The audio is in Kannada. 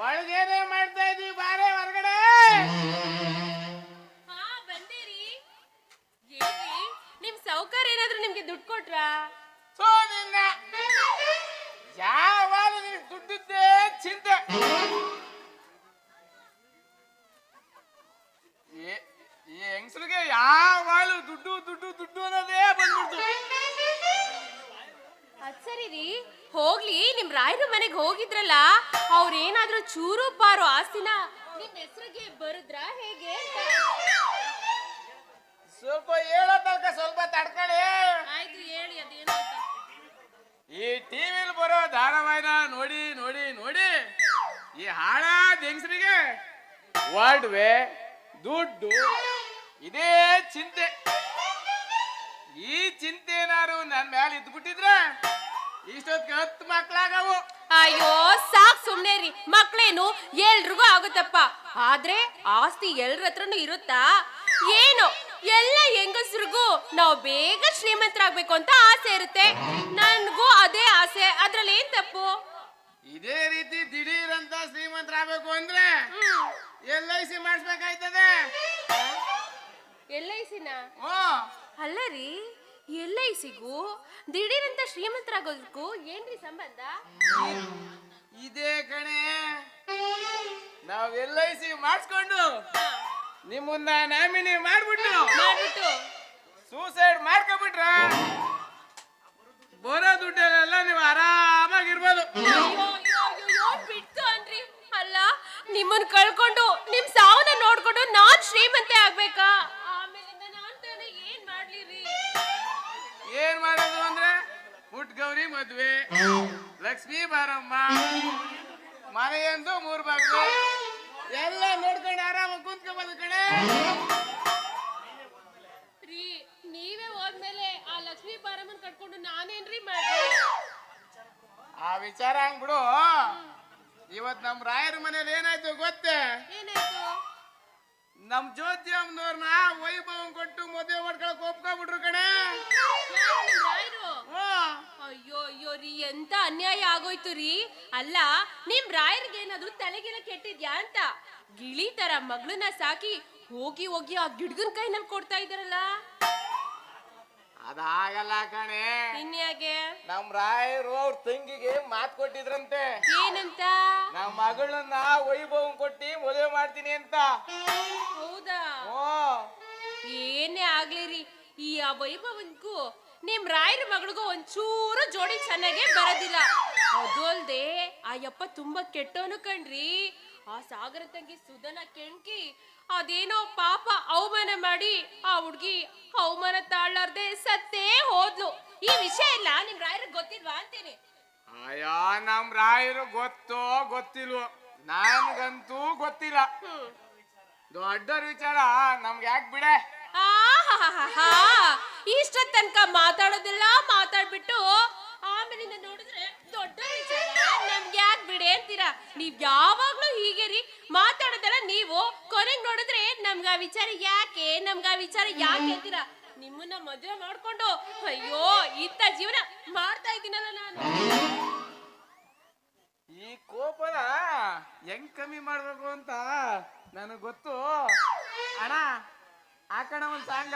ಒಳಗೇನೆ ಮಾಡ್ತಾ ಇದೀವಿ ಬಾರೆ ಹೊರಗಡೆ. ಹಾ ಬಂದಿರಿ. ಏನ್ರಿ ನಿಮ್ ಸೌಕರ್ಯ ಏನಾದ್ರೂ ನಿಮ್ಗೆ ದುಡ್ಡು ಕೊಟ್ರಾ? ಸೋ ನಿನ್ನ ಯಾವಾಗ ನಿನ್ ದುಡ್ಡಿದ್ದೇ ಚಿಂತೆ. ಹೆಂಗಸರಿಗೆ ಯಾವಾಗಲೂ ದುಡ್ಡು ದುಡ್ಡು ಸರಿ ರೀ. ಹೋಗ್ಲಿ ನಿಮ್ ರಾಯರ ಮನೆಗೆ ಹೋಗಿದ್ರಲ್ಲ ಅವ್ರೇನಾದ್ರೂ ಚೂರು ಪಾರು ಆಸ್ತಿನ ನಿಮ್ ಹೆಸರಿಗೆ ಬರುದ್ರ ಹೇಗೆ ಸ್ವಲ್ಪ ಹೇಳೋ ತನಕ ಸ್ವಲ್ಪ ತಡ್ಕೊಳ್ಳಿ ಆಯ್ತು ಹೇಳಿ ಅದೇನು ಈ ಟಿವಿಲಿ ಬರೋ ಧಾರಾವಾಹಿನ ನೋಡಿ ನೋಡಿ ನೋಡಿ. ಈ ಹಾಳಾದ ಹೆಂಗಸರಿಗೆ ವೇ ದುಡ್ಡು ಇದೇ ಚಿಂತೆ. ಈ ಚಿಂತೆ ಏನಾರು ನನ್ನ ಮೇಲೆ ಇದ್ಬಿಟ್ಟಿದ್ರೆ ಇಷ್ಟೊತ್ತಿಗೆ ಹತ್ತು ಮಕ್ಳಾಗವು. ಅಯ್ಯೋ ಸಾಕ್ ಸುಮ್ನೆ ರೀ ಮಕ್ಳೇನು ಎಲ್ರಿಗೂ ಆಗುತ್ತಪ್ಪ. ಆದ್ರೆ ಆಸ್ತಿ ಎಲ್ರ ಹತ್ರನು ಇರುತ್ತಾ? ಏನು? ಎಲ್ಲ ಹೆಂಗಸ್ರಿಗೂ ನಾವು ಬೇಗ ಶ್ರೀಮಂತರಾಗ್ಬೇಕು ಅಂತ ಆಸೆ ಇರುತ್ತೆ. ನನ್ಗೂ ಅದೇ ಆಸೆ. ಅದ್ರಲ್ಲಿ ಏನ್ ತಪ್ಪು? ಇದೇ ರೀತಿ ದಿಢೀರ್ ಅಂತ ಶ್ರೀಮಂತರಾಗಬೇಕು ಅಂದ್ರೆ ಎಲ್ ಐ ಸಿ ಮಾಡಿಸ್ಬೇಕಾಯ್ತದೆ? ಎಲ್ ಐ ಸಿನ ಅಲ್ಲ ರೀ. ಎಲ್ ಐ ಸಿಗೂ? ದಿಢೀರಂತ ಶ್ರೀಮಂತರಾಗೋದಕ್ಕೂ ಏನ್ರಿ ಸಂಬಂಧ? ಇದೇ ಕಣೆ. ನಾವ್ ಎಲ್ ಐ ಸಿ ಮಾಡಿಸ್ಕೊಂಡು ನಿಮ್ಮನ್ನ ನಾಮಿನಿ ಮಾಡ್ಬಿಟ್ಟು ಮಾಡ್ಬಿಟ್ಟು. ಸೂಸೈಡ್ ಮಾಡ್ಕೊಬಿಟ್ರ. ಬರೋ ದುಡ್ಡಲ್ಲೆಲ್ಲ ನೀವು ಆರಾಮಾಗಿರ್ಬೋದು. ಅಯ್ಯೋ, ಅಯ್ಯೋ, ಅಯ್ಯೋ, ಬಿಡ್ತು ಅನ್ರಿ ಅಲ್ಲ ನಿಮ್ಮನ್ ಕಳ್ಕೊಂಡು ಗೌರಿ ಮದ್ವೆ. ಲಕ್ಷ್ಮೀ ಬಾರಮ್ಮ. ಮನೆಯಂದು ಮೂರ್ ಬಾಗ್ಲು. ಎಲ್ಲ ನೋಡ್ಕೊಂಡು ಆರಾಮ ಕುಂತ್ಕೊಬೋದು ಕಣೆ. ರೀ ನೀವೇ ಹೋದ್ಮೇಲೆ ಆ ಲಕ್ಷ್ಮೀ ಬಾರಮ್ಮನ್ ಕಟ್ಕೊಂಡು ನಾನೇನ್ರಿ ಮಾಡಿ ಆ ವಿಚಾರ ಹಂಗ್ಬಿಡು ಇವತ್ ನಮ್ ರಾಯರ ಮನೇಲಿ ಏನಾಯ್ತು ಗೊತ್ತೇ? ಏನಾಯ್ತು? ನಮ್ ಜ್ಯೋತಿ ಅಮ್ಮನವ್ರನ್ನ ವೈಭವ ಕೊಟ್ಟು ಮದುವೆ ಎಂತ ಅನ್ಯಾಯ ಆಗೋಯ್ತು ರೀ? ಅಲ್ಲ ನಿಮ್ ರಾಯರ್ಗೆ ಏನಾದ್ರು ತಲೆಗೆಲ್ಲ ಕೆಟ್ಟಿದ್ಯಾ ಅಂತ? ಗಿಳಿ ತರ ಮಗಳನ್ನ ಸಾಕಿ ಹೋಗಿ ಹೋಗಿ ಆ ಗಿಡ್ಗನ್ ಕೈನಲ್ಲಿ ಕೊಡ್ತಾ ಇದಾರಲ್ಲ ಅದಾಗಲ್ಲ ಕಣೆ. ಇನ್ಯಾಗೆ ನಮ್ ರಾಯರು ಅವ್ರ ತಂಗಿಗೆ ಮಾತ್ ಕೊಟ್ಟಿದ್ರಂತೆ. ಏನಂತ? ನಮ್ ಮಗಳನ್ನ ವೈಭವ ಕೊಟ್ಟಿ ಮದುವೆ ಮಾಡ್ತೀನಿ ಅಂತ. ಹೌದಾ? ಓ ಏನೇ ಆಗ್ಲಿ ರೀ ಈ ಆ ವೈಭವನ್ಗೂ ನಿಮ್ ರಾಯರ ಮಗಳಿಗೂ ಒಂಚೂರು ಜೋಡಿ ಚೆನ್ನಾಗೆ ಬರೋದಿಲ್ಲ. ಅದು ಅಲ್ದೆ ಆ ಯಪ್ಪ ತುಂಬಾ ಕೆಟ್ಟೋನು ಕಣ್ರಿ. ಆ ಸಾಗರ ತಂಗಿ ಸುಧನ ಕೆಣ್ಕಿ ಅದೇನೋ ಪಾಪ ಅವಮಾನ ಮಾಡಿ ಆ ಹುಡ್ಗಿ ಅವಮಾನ ತಾಳ್ಲಾರ್ದೆ ಸತ್ತೇ ಹೋದ್ಲು. ಈ ವಿಷಯ ಇಲ್ಲ ನಿಮ್ ರಾಯರಿಗೆ ಗೊತ್ತಿಲ್ವಾ ಅಂತೀನಿ. ಅಯ್ಯೋ ನಮ್ ರಾಯರು ಗೊತ್ತೋ ಗೊತ್ತಿಲ್ವೋ? ನನ್ಗಂತೂ ಗೊತ್ತಿಲ್ಲ. ದೊಡ್ಡ ವಿಚಾರ ನಮ್ಗೆ ಯಾಕೆ ಬಿಡೆ? ಆಹಾಹಾಹಾ. ಇಷ್ಟೊತ್ ತನಕ ಮಾತಾಡೋದಿಲ್ಲ, ಮಾತಾಡ್ಬಿಟ್ಟು ಆಮೇಲಿಂದ ನೋಡಿದ್ರೆ ದೊಡ್ಡ ನಮ್ಗೆ ಯಾಕೆ ಬಿಡಿ ಅಂತೀರಾ? ನೀವ್ ಯಾವಾಗ್ಲೂ ಹೀಗೆ ರೀ. ಮಾತಾಡೋದಲ್ಲ ನೀವು. ಕೊನೆಗ್ ನೋಡಿದ್ರೆ ನಮ್ಗ ಆ ವಿಚಾರ ಯಾಕೆ, ನಮ್ಗ ಆ ವಿಚಾರ ಯಾಕೆ ಅಂತೀರಾ? ನಿಮ್ಮನ್ನ ಮದುವೆ ಮಾಡ್ಕೊಂಡು, ಅಯ್ಯೋ, ಇಂಥ ಜೀವನ ಮಾಡ್ತಾ ಇದ್ದೀನಲ್ಲ ನಾನು. ಈ ಕೋಪನ ಹೆಂಗ್ ಕಮ್ಮಿ ಮಾಡ್ಬೇಕು ಅಂತ ನನಗ್ ಗೊತ್ತು. ಅಣ್ಣ ಹಾಕೋಣ ಒಂದ್ ಸಾಂಗ.